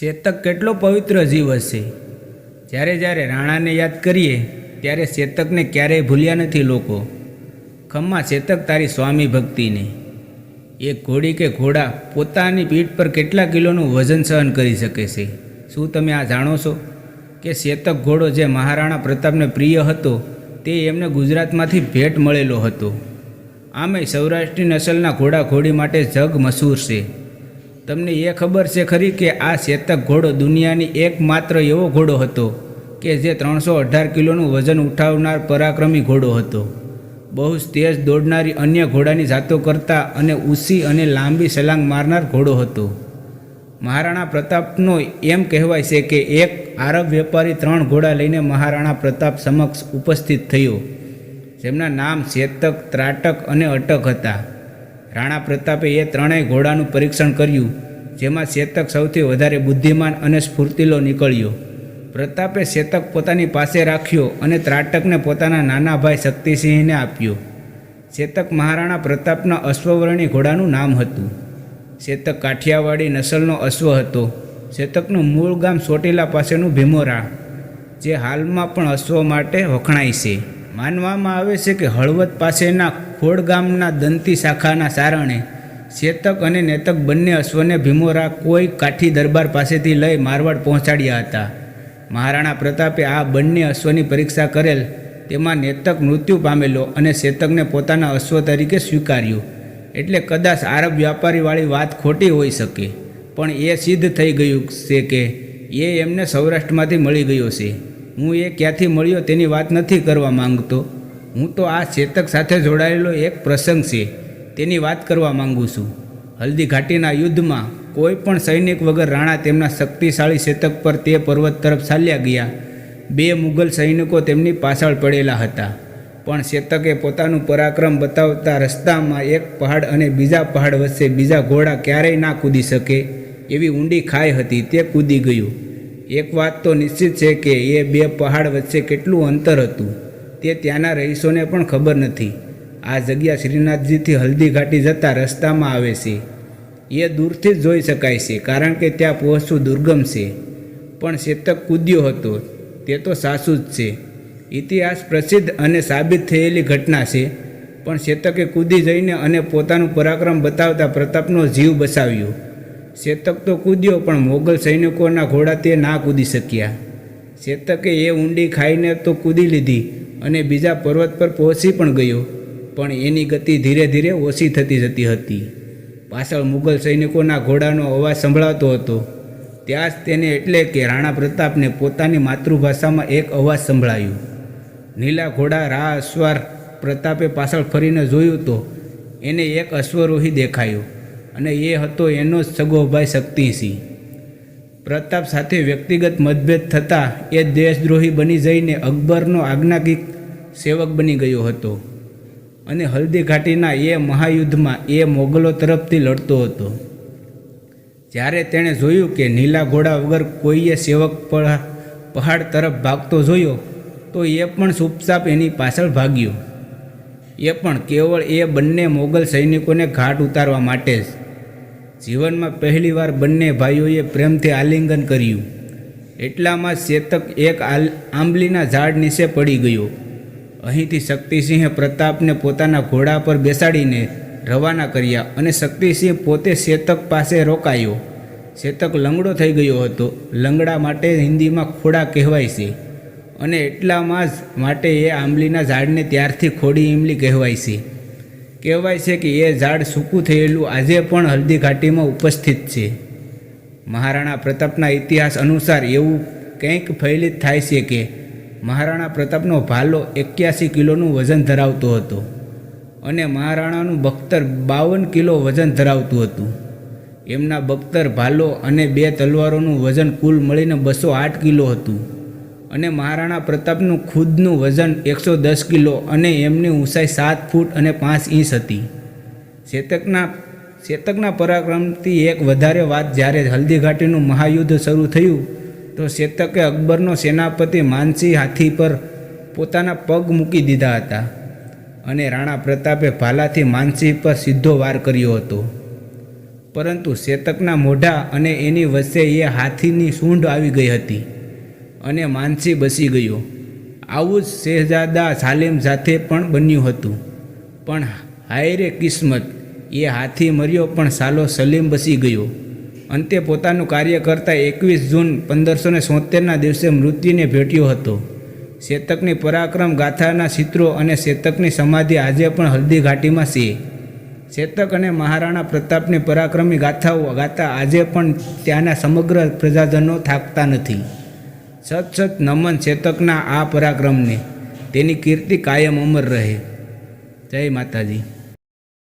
ચેતક કેટલો પવિત્ર જીવ હશે? જ્યારે જ્યારે રાણાને યાદ કરીએ, ત્યારે ચેતકને ક્યારેય ભૂલ્યા નથી લોકો. ખમ્મા ચેતક તારી સ્વામી ભક્તિને. એક ઘોડી કે ઘોડા પોતાની પીઠ પર કેટલા કિલોનું વજન સહન કરી શકે છે? શું તમે આ જાણો છો? કે ચેતક ઘોડો જે મહારાણા પ્રતાપને પ્રિય હતો, તે એમને ગુજરાતમાંથી ભેટ મળેલો હતો. આમે સૌરાષ્ટ્રની નસલના ઘોડા ઘોડી માટે જગ મશહૂર છે. તમને એ ખબર છે ખરી કે આ ચેતક ઘોડો દુનિયાની એકમાત્ર એવો ઘોડો હતો કે જે ત્રણસો અઢાર કિલોનું વજન ઉઠાવનાર પરાક્રમી ઘોડો હતો. બહુ જ તેજ દોડનારી અન્ય ઘોડાની જાતો કરતા અને ઊંચી અને લાંબી છલાંગ મારનાર ઘોડો હતો. મહારાણા પ્રતાપનો એમ કહેવાય છે કે એક આરબ વેપારી ત્રણ ઘોડા લઈને મહારાણા પ્રતાપ સમક્ષ ઉપસ્થિત થયો. જેમના નામ ચેતક ત્રાટક અને અટક હતા. રાણા પ્રતાપે એ ત્રણેય ઘોડાનું પરીક્ષણ કર્યું, જેમાં ચેતક સૌથી વધારે બુદ્ધિમાન અને સ્ફૂર્તિલો નીકળ્યો. પ્રતાપે ચેતક પોતાની પાસે રાખ્યો અને ત્રાટકને પોતાના નાના ભાઈ શક્તિસિંહને આપ્યો. ચેતક મહારાણા પ્રતાપના અશ્વવર્ણી ઘોડાનું નામ હતું. ચેતક કાઠિયાવાડી નસલનો અશ્વ હતો. ચેતકનું મૂળ ગામ ચોટીલા પાસેનું ભીમોરા, જે હાલમાં પણ અશ્વ માટે વખણાય છે. માનવામાં આવે છે કે હળવદ પાસેના ખોડ ગામના દંતી શાખાના સારણે ચેતક અને નેતક બંને અશ્વને ભીમોરા કોઈ કાઠી દરબાર પાસેથી લઈ મારવાડ પહોંચાડ્યા હતા. મહારાણા પ્રતાપે આ બંને અશ્વની પરીક્ષા કરેલ તેમાં નેતક મૃત્યુ પામેલો અને ચેતકને પોતાના અશ્વ તરીકે સ્વીકાર્યો. એટલે કદાચ આરબ વ્યાપારીવાળી વાત ખોટી હોઈ શકે, પણ એ સિદ્ધ થઈ ગયું છે કે એ એમને સૌરાષ્ટ્રમાંથી મળી ગયો છે. હું એ ક્યાંથી મળ્યો તેની વાત નથી કરવા માંગતો. હું તો આ ચેતક સાથે જોડાયેલો એક પ્રસંગ છે, તેની વાત કરવા માંગુ છું. હલ્દી ઘાટીના યુદ્ધમાં કોઈ પણ સૈનિક વગર રાણા તેમના શક્તિશાળી ચેતક પર તે પર્વત તરફ ચાલ્યા ગયા. બે મુગલ સૈનિકો તેમની પાછળ પડેલા હતા. પણ ચેતકે પોતાનું પરાક્રમ બતાવતા રસ્તામાં એક પહાડ અને બીજા પહાડ વચ્ચે બીજા ઘોડા ક્યારેય ના કૂદી શકે. એવી ઊંડી ખાઈ હતી, તે કૂદી ગયું. એક વાત તો નિશ્ચિત છે કે એ બે પહાડ વચ્ચે કેટલું અંતર હતું તે ત્યાંના રહીશોને પણ ખબર નથી. આ જગ્યા શ્રીનાથજીથી હલ્દી ઘાટી જતા રસ્તામાં આવે છે. એ દૂરથી જ જોઈ શકાય છે, કારણ કે ત્યાં પહોંચવું દુર્ગમ છે. પણ ચેતક કૂદ્યો હતો, તે તો સાસુ જ છે. ઇતિહાસ પ્રસિદ્ધ અને સાબિત થયેલી ઘટના છે, પણ ચેતકે કૂદી જઈને અને પોતાનું પરાક્રમ બતાવતા પ્રતાપનો જીવ બચાવ્યો ચેતક તો કૂદ્યો પણ મોગલ સૈનિકોના ઘોડા તે ના કૂદી શક્યા. ચેતકે એ ઊંડી ખાઈને તો કૂદી લીધી અને બીજા પર્વત પર પહોંચી પણ ગયો, પણ એની ગતિ ધીરે ધીરે ઓછી થતી જતી હતી. પાછળ મુગલ સૈનિકોના ઘોડાનો અવાજ સંભળાતો હતો. ત્યાં જ તેને એટલે કે રાણા પ્રતાપને પોતાની માતૃભાષામાં એક અવાજ સંભળાયો. નીલા ઘોડા, રા, અશ્વાર, પ્રતાપે પાછળ ફરીને જોયું તો એને એક અશ્વરોહી દેખાયો. અને એ હતો એનો જ સગો ભાઈ શક્તિસિંહ. પ્રતાપ સાથે વ્યક્તિગત મતભેદ થતાં એ દેશદ્રોહી બની જઈને અકબરનો આજ્ઞાકિક સેવક બની ગયો હતો અને હલ્દી ઘાટીના એ મહાયુદ્ધમાં એ મોગલો તરફથી લડતો હતો. જ્યારે તેણે જોયું કે નીલા ઘોડા વગર કોઈએ સેવક પહા- પહાડ તરફ ભાગતો જોયો, તો એ પણ ચૂપચાપ એની પાછળ ભાગ્યો. એ પણ કેવળ એ બંને મોગલ સૈનિકોને ઘાટ ઉતારવા માટે જ જીવનમાં પહેલીવાર બંને ભાઈઓએ પ્રેમથી આલિંગન કર્યું. એટલામાં ચેતક એક આંબલીના ઝાડ નીચે પડી ગયો. અહીંથી શક્તિસિંહે પ્રતાપને પોતાના ઘોડા પર બેસાડીને રવાના કર્યા અને શક્તિસિંહ પોતે ચેતક પાસે રોકાયો. ચેતક લંગડો થઈ ગયો હતો. લંગડા માટે હિન્દીમાં ખોડા કહેવાય છે. અને એટલામાં જ માટે એ આંબલીના ઝાડને ત્યારથી ખોડી ઈમલી કહેવાય છે. કહેવાય છે કે એ ઝાડ સૂકું થયેલું આજે પણ હલ્દી ઘાટીમાં ઉપસ્થિત છે. મહારાણા પ્રતાપના ઇતિહાસ અનુસાર એવું કંઈક ફૈલિત થાય છે કે મહારાણા પ્રતાપનો ભાલો એક્યાસી કિલોનું વજન ધરાવતો હતો અને મહારાણાનું બખ્તર બાવન કિલો વજન ધરાવતું હતું. એમના બખ્તર ભાલો અને બે તલવારોનું વજન કુલ મળીને બસો આઠ કિલો હતું. અને મહારાણા પ્રતાપનું ખુદનું વજન એકસો દસ કિલો અને એમની ઊંચાઈ સાત ફૂટ અને પાંચ ઇંચ હતી. ચેતકના ચેતકના પરાક્રમથી એક વધારે વાત જ્યારે હલ્દીઘાટીનું મહાયુદ્ધ શરૂ થયું, તો ચેતકે અકબરનો સેનાપતિ માનસિંહ હાથી પર પોતાના પગ મૂકી દીધા હતા અને રાણા પ્રતાપે ભાલાથી માનસિંહ પર સીધો વાર કર્યો હતો. પરંતુ શેતકના મોઢા અને એની વચ્ચે એ હાથીની સૂંઢ આવી ગઈ હતી. અને માનસી બસી ગયો. આવું જ શહેજાદા સાલેમ સાથે પણ બન્યું હતું. પણ હાય રે કિસ્મત, એ હાથી મર્યો પણ સાલો સલીમ બસી ગયો. અંતે પોતાનું કાર્ય કરતા એકવીસ જૂન પંદરસો ને સોતેરના દિવસે મૃત્યુને ભેટ્યો હતો. શેતકની પરાક્રમ ગાથાના ચિત્રો અને શેતકની સમાધિ આજે પણ હલ્દી ઘાટીમાં છે. શેતક અને મહારાણા પ્રતાપની પરાક્રમી ગાથાઓ ગાતા આજે પણ ત્યાંના સમગ્ર પ્રજાજનો થાકતા નથી. સત સત નમન શેતકના આ પરાક્રમને. તેની કીર્તિ કાયમ અમર રહે. જય માતાજી.